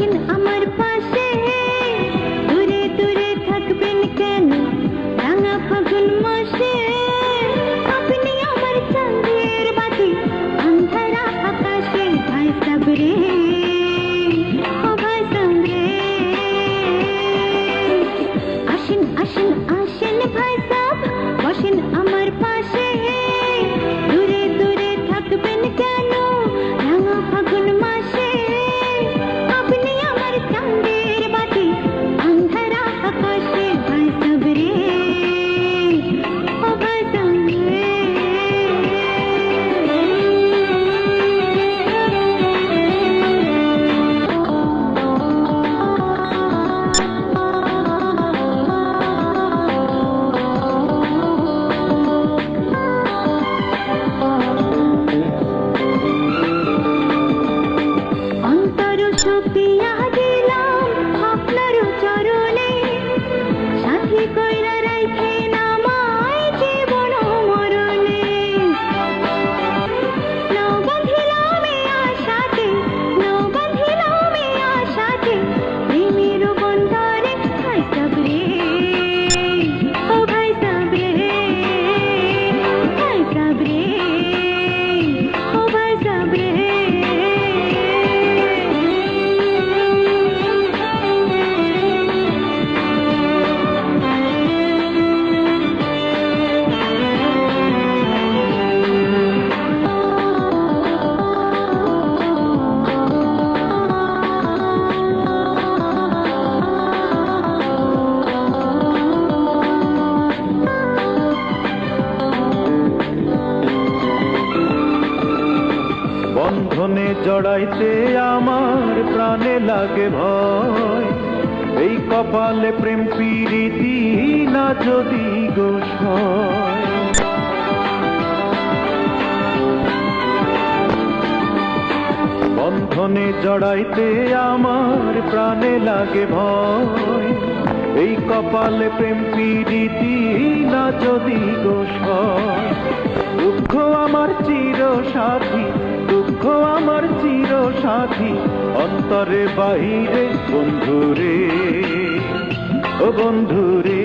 Imagine বন্ধনে জড়াইতে আমার প্রাণে লাগে ভয়। এই কপালে প্রেম পিরিতি না যদি গোষ বন্ধনে জড়াইতে আমার প্রাণে লাগে ভয়। এই কপালে প্রেম পিরিতি না যদি গোষ দুঃখ আমার চির সাথী সাথী অন্তরে বাহিরে বন্ধুরে ও বন্ধুরে।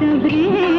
सबरे